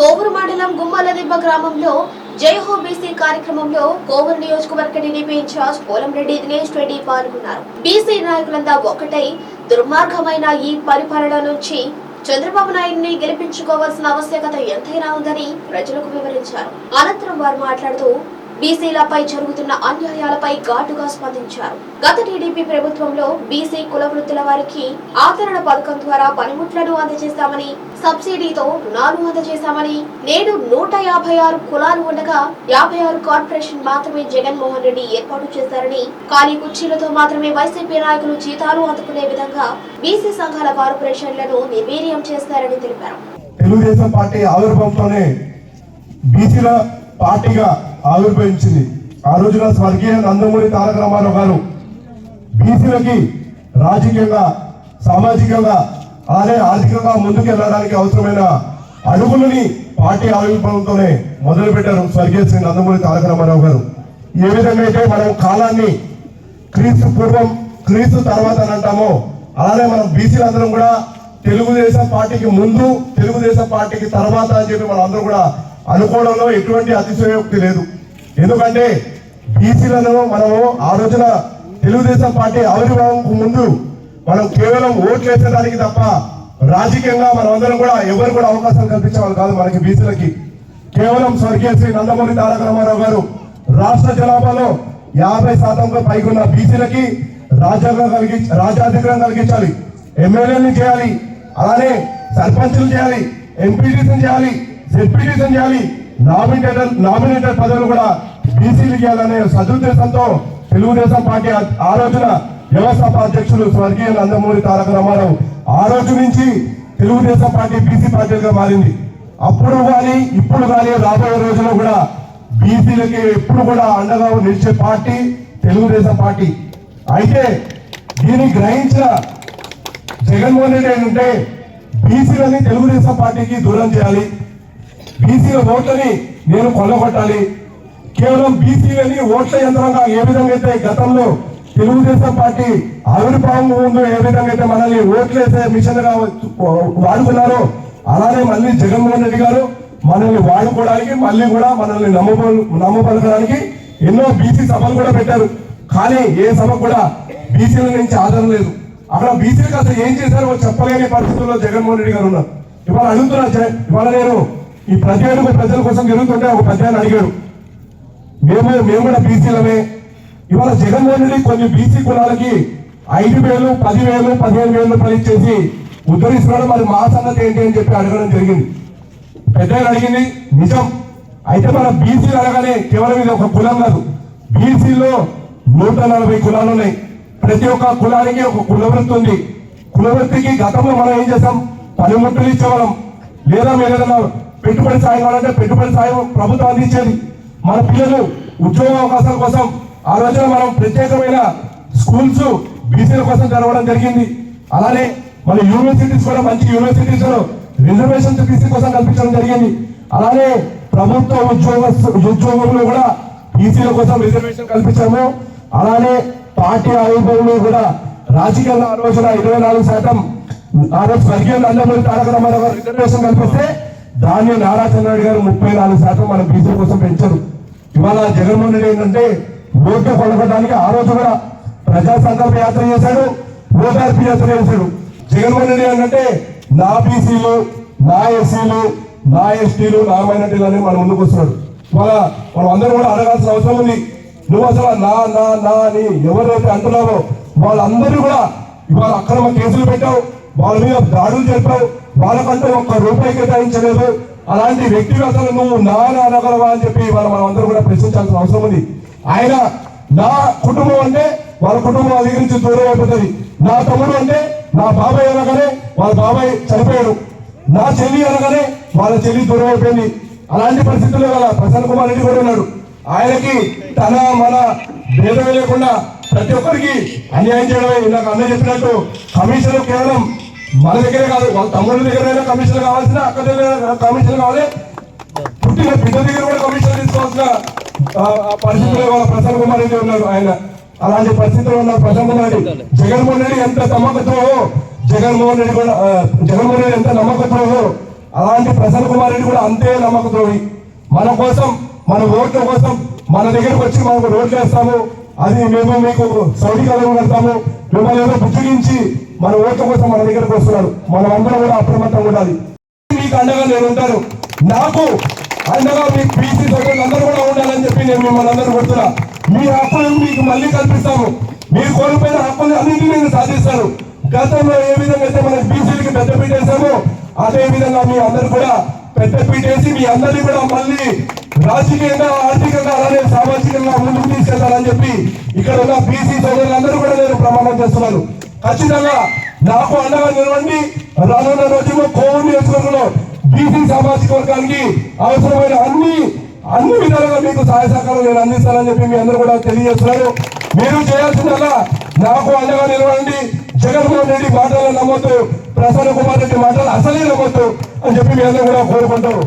కోవూరు మండలం గుమ్మలదిబ్బ గ్రామంలో జయహో బీసీ కార్యక్రమంలో కోవూరు నియోజకవర్గ టీడీపీ ఇన్ఛార్జ్ పోలంరెడ్డి దినేష్ రెడ్డి పాల్గొన్నారు. బీసీ నాయకులంతా ఒకటై దుర్మార్గమైన ఈ పరిపాలన నుంచి చంద్రబాబు నాయుడిని గెలిపించుకోవాల్సిన ఆవశ్యకత ఎంతైనా ఉందని ప్రజలకు వివరించారు. అనంతరం వారు మాట్లాడుతూ బీసీలపై జరుగుతున్న అన్యాయాలపై ఘాటుగా స్పందించారు. గత టీడీపీ ప్రభుత్వంలో బీసీ కుల వృత్తుల వారికి ఆదరణ పథకం ద్వారా పనిముట్లను అందజేశామని సబ్సిడీతో రుణాలు అందజేశామని నేడు నూట యాభై ఆరు కులాలు ఉండగా యాభై ఆరు కార్పొరేషన్ మాత్రమే జగన్మోహన్ రెడ్డి ఏర్పాటు చేశారని కానీ కుర్చీలతో మాత్రమే వైసీపీ నాయకులు జీతాలు అందుకునే విధంగా బీసీ సంఘాల కార్పొరేషన్లను నిర్వీర్యం చేశారని తెలిపారు. తెలుగుదేశం పార్టీ ఆవిర్భావంతోనే బీసీల పార్టీగా ఆవిర్భవించింది ఆ రోజున స్వర్గీయ నందమూరి తారక రామారావు గారు బీసీలకి రాజకీయంగా సామాజికంగా అలాగే ఆర్థికంగా ముందుకు వెళ్ళడానికి అవసరమైన అడుగులని పార్టీ ఆవిర్భావంతోనే మొదలుపెట్టారు స్వర్గీయ శ్రీ నందమూరి తారక రామారావు గారు. ఏ విధంగా అయితే మనం కాలాన్ని క్రీస్తు పూర్వం క్రీస్తు తర్వాత అని అంటామో అలానే మనం బీసీలందరం కూడా తెలుగుదేశం పార్టీకి ముందు తెలుగుదేశం పార్టీకి తర్వాత అని చెప్పి మనం అందరం కూడా అనుకోవడంలో ఎటువంటి అతిశయోక్తి లేదు. ఎందుకంటే బీసీలను మనము ఆ రోజున తెలుగుదేశం పార్టీ ఆవిర్భావంకు ముందు మనం కేవలం ఓట్లు వేసేదానికి తప్ప రాజకీయంగా మనమందరం కూడా ఎవరు కూడా అవకాశం కల్పించేవాళ్ళు కాదు మనకి బీసీలకి. కేవలం స్వర్గీయ శ్రీ నందమూరి తారక రామారావు గారు రాష్ట్ర జనాభాలో యాభై శాతంగా పైకున్న బీసీలకి రాజ్యాంగం కలిగి రాజ్యాధికారం కలిగించాలి. ఎమ్మెల్యేలను చేయాలి. అలానే సర్పంచులు చేయాలి. ఎంపీటీసీ చేయాలి. జెడ్పీటీసీ చేయాలి నామినేటర్ నామినేటర్ పదవులు కూడా బీసీలు చేయాలనే సదుద్దేశంతో తెలుగుదేశం పార్టీ ఆ- ఆ రోజున వ్యవస్థాప అధ్యక్షులు స్వర్గీయ నందమూరి తారక రామారావు ఆ రోజు నుంచి తెలుగుదేశం పార్టీ బీసీ పార్టీగా మారింది. అప్పుడు కానీ ఇప్పుడు కానీ రాబోయే రోజుల్లో కూడా బీసీలకి ఎప్పుడు కూడా అండగా నిలిచే పార్టీ తెలుగుదేశం పార్టీ. అయితే దీన్ని గ్రహించిన జగన్మోహన్ రెడ్డి ఏంటంటే బీసీలని తెలుగుదేశం పార్టీకి దూరం చేయాలి. బీసీల ఓట్లని నేను కొల్లగొట్టాలి. కేవలం బీసీలని ఓట్ల యంత్రంగా ఏ విధంగా అయితే గతంలో తెలుగుదేశం పార్టీ ఆవిర్భావం ముందు ఏ విధంగా అయితే మనల్ని ఓట్లేసే మిషన్గా వాడుకున్నారో అలానే మళ్ళీ జగన్మోహన్ రెడ్డి గారు మనల్ని వాడుకోవడానికి మళ్ళీ కూడా మనల్ని నమ్మబ నమ్మబలకడానికి ఎన్నో బీసీ సభలు కూడా పెట్టారు. కానీ ఏ సభ కూడా బీసీల నుంచి ఆదరణ లేదు. అక్కడ బీసీలకు అసలు ఏం చేశారో చెప్పలేని పరిస్థితుల్లో జగన్మోహన్ రెడ్డి గారు ఉన్నారు. ఇవాళ అడుగుతున్నా ఇవాళ నేను ఈ ప్రతి అడుగు ప్రజల కోసం జరుగుతుంటే ఒక పెద్ద అడిగాడు మేము మేము కూడా బీసీలమే. ఇవాళ జగన్మోహన్ రెడ్డి కొన్ని బీసీ కులాలకి ఐదు వేలు పది వేలు పదిహేను వేలు రూపాయలు ఇచ్చేసి ఉద్ధరిస్తున్నాడు మరి మా సంగతి ఏంటి అని చెప్పి అడగడం జరిగింది. పెద్ద అడిగింది నిజం. అయితే మన బీసీలు అనగానే కేవలం ఇది ఒక కులం కాదు. బీసీలో నూట నలభై కులాలు ఉన్నాయి. ప్రతి ఒక్క కులానికి ఒక కులవృత్తి ఉంది. కులవృత్తికి గతంలో మనం ఏం చేస్తాం పనిముట్లు ఇచ్చేవాళ్ళం. లేదా మీరు ఏదైనా పెట్టుబడి సాయం కావాలంటే పెట్టుబడి సాయం ప్రభుత్వం అందించేది. మన పిల్లలు ఉద్యోగ అవకాశాల కోసం ఆ రోజున మనం ప్రత్యేకమైన స్కూల్స్ బీసీల కోసం జరగడం జరిగింది. అలానే మన యూనివర్సిటీస్ కూడా మంచి యూనివర్సిటీస్ రిజర్వేషన్ రిజర్వేషన్స్ బీసీ కోసం కల్పించడం జరిగింది. అలానే ప్రభుత్వ ఉద్యోగ ఉద్యోగంలో కూడా బీసీల కోసం రిజర్వేషన్ కల్పించాము. అలానే పార్టీ ఆవిర్భావంలో కూడా రాజకీయాల ఆలోచన ఇరవై నాలుగు శాతం ఆ రోజు స్వర్గీయ నందమూరి తారక రామారావు రిజర్వేషన్ కల్పిస్తే దాన్ని నారా చంద్రబాబు గారు ముప్పై నాలుగు శాతం మన బీసీ కోసం పెంచారు. ఇవాళ జగన్మోహన్ రెడ్డి ఏంటంటే ఓట్లు కొనగడానికి ఆ రోజు కూడా ప్రజా సంకల్ప యాత్ర చేశాడు ఓటార్పీ యాత్ర చేశాడు. జగన్మోహన్ రెడ్డి ఏంటంటే నా బీసీలు నా ఎస్సీలు నా ఎస్టీలు నా మైనార్టీలు అని మన ముందుకు వస్తున్నాడు. ఇవాళ మనం అందరూ కూడా అడగాల్సిన అవసరం ఉంది. నువ్వు అసలు నా నా నా అని ఎవరైతే అంటున్నావో వాళ్ళందరూ కూడా ఇవాళ అక్రమ కేసులు పెట్టావు వాళ్ళ మీద దాడులు జరిపావు వాళ్ళకంటే ఒక్క రూపాయి కేటాయించలేదు. అలాంటి వ్యక్తిగా అసలు నువ్వు నా నా అనగలవా అని చెప్పి వాళ్ళు మనం అందరూ కూడా ప్రశ్నించాల్సిన అవసరం ఉంది. ఆయన నా కుటుంబం అంటే వాళ్ళ కుటుంబం అది గురించి దూరం అయిపోతుంది. నా తమ్ముడు అంటే నా బాబాయ్ అనగానే వాళ్ళ బాబాయ్ చనిపోయాడు. నా చెల్లి అనగానే వాళ్ళ చెల్లి దూరం అయిపోయింది. అలాంటి పరిస్థితుల్లో గల ప్రసన్న కుమార్ రెడ్డి కూడా ఉన్నాడు. ఆయనకి తన మన భేదం లేకుండా ప్రతి ఒక్కరికి అన్యాయం చేయడమే. నాకు అన్న చెప్పినట్టు కమిషన్ కేవలం మన దగ్గరే కాదు వాళ్ళ తమ్ముడి దగ్గరైనా కమిషన్ కావాల్సిన అక్క దగ్గర కమిషన్ కావాలి. పుట్టిన బిడ్డ దగ్గర కూడా కమిషన్ తీసుకోవాల్సిన ఆ, పరిస్థితుల్లో వాళ్ళ ప్రసన్న కుమార్ రెడ్డి ఉన్నారు ఆయన. అలాంటి పరిస్థితులు ఉన్న ప్రసన్న కుమార్ రెడ్డి జగన్మోహన్ రెడ్డి ఎంత నమ్మకత్వమో జగన్మోహన్ రెడ్డి కూడా జగన్మోహన్ రెడ్డి ఎంత నమ్మకత్వమో అలాంటి ప్రసన్న కుమార్ రెడ్డి కూడా అంతే నమ్మకంతో మన కోసం మన ఓట్ల కోసం మన దగ్గరకు వచ్చి మనకు రోడ్లు వేస్తాము అది మేము మీకు సౌకర్యాలు కడతాము మిమ్మల్ని ఏదో బుజ్జగించి మన ఓట్ల కోసం మన దగ్గరకు వస్తున్నారు. మనం అందరం కూడా అప్రమత్తంగా ఉండాలి. మీకు అండగా నేను ఉంటాను. నాకు అండగా మీ బీసీ సోదరులు అందరూ కూడా ఉండాలని చెప్పి నేను మిమ్మల్ని అందరూ కొడుతున్నా మీ హక్కులను మీకు మళ్ళీ కల్పిస్తాము. మీరు కోల్పోయిన హక్కులు అన్నింటినీ నేను సాధిస్తాను గతంలో ఏ విధంగా అయితే మనకి బీసీలకి పెద్ద పీట వేసామో అదే విధంగా మీ అందరు కూడా పెద్ద పీట వేసి మీ అందరినీ కూడా మళ్ళీ రాజకీయంగా ఆర్థికంగా అలానే సామాజికంగా ముందుకు తీసుకెళ్తారని చెప్పి ఇక్కడ ఉన్న బీసీ సోదరులందరూ కూడా నేను ప్రమాణం చేస్తున్నాను. ఖచ్చితంగా నాకు అండగా నిలవండి. రానున్న రోజుల్లో కోవిడ్ నియోజకవర్గంలో బీసీ సామాజిక వర్గానికి అవసరమైన అన్ని అన్ని విధాలుగా మీకు సహాయ సహకారం నేను అందిస్తానని చెప్పి మీ అందరూ కూడా తెలియజేస్తున్నారు. మీరు చేయాల్సిందల్లా నాకు అండగా నిలవండి. జగన్మోహన్ రెడ్డి మాటలు నమ్మొద్దు. ప్రసన్న కుమార్ రెడ్డి మాటలు అసలే నమ్మొద్దు అని చెప్పి మీ అందరూ కూడా కోరుకుంటారు.